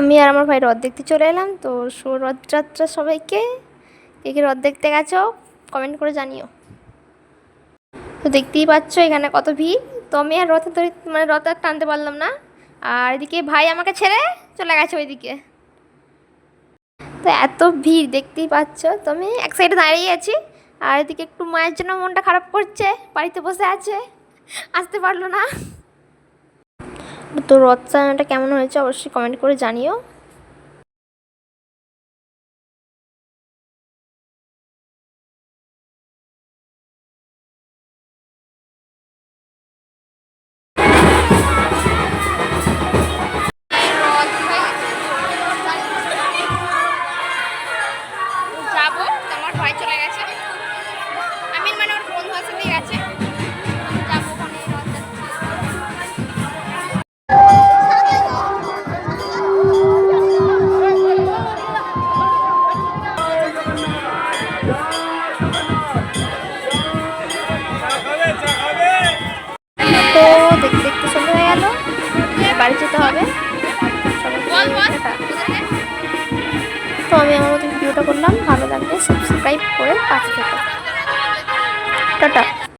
আমি আর আমার ভাই রথ দেখতে চলে এলাম, তো রথযাত্রা সবাইকে। কে কে রথ দেখতে গেছো কমেন্ট করে জানিও। তো দেখতেই পাচ্ছ এখানে কত ভিড়। তো আমি আর রথে ধরে মানে রথ আর টানতে পারলাম না। আর এদিকে ভাই আমাকে ছেড়ে চলে গেছে ওইদিকে। তো এত ভিড়, দেখতেই পাচ্ছ। তো আমি এক সাইডে দাঁড়িয়ে আছি, আর এদিকে একটু মায়ের জন্য মনটা খারাপ করছে, বাড়িতে বসে আছে। আসতে পারল না। তো রথ চালানোটা কেমন হয়েছে অবশ্যই কমেন্ট করে জানিও। চলে গেছে। বাড়ি যেতে হবে। তো আমি আমার মতো ভিডিওটা করলাম। ভালো লাগলে সাবস্ক্রাইব করে পাশে দেবো টাটা।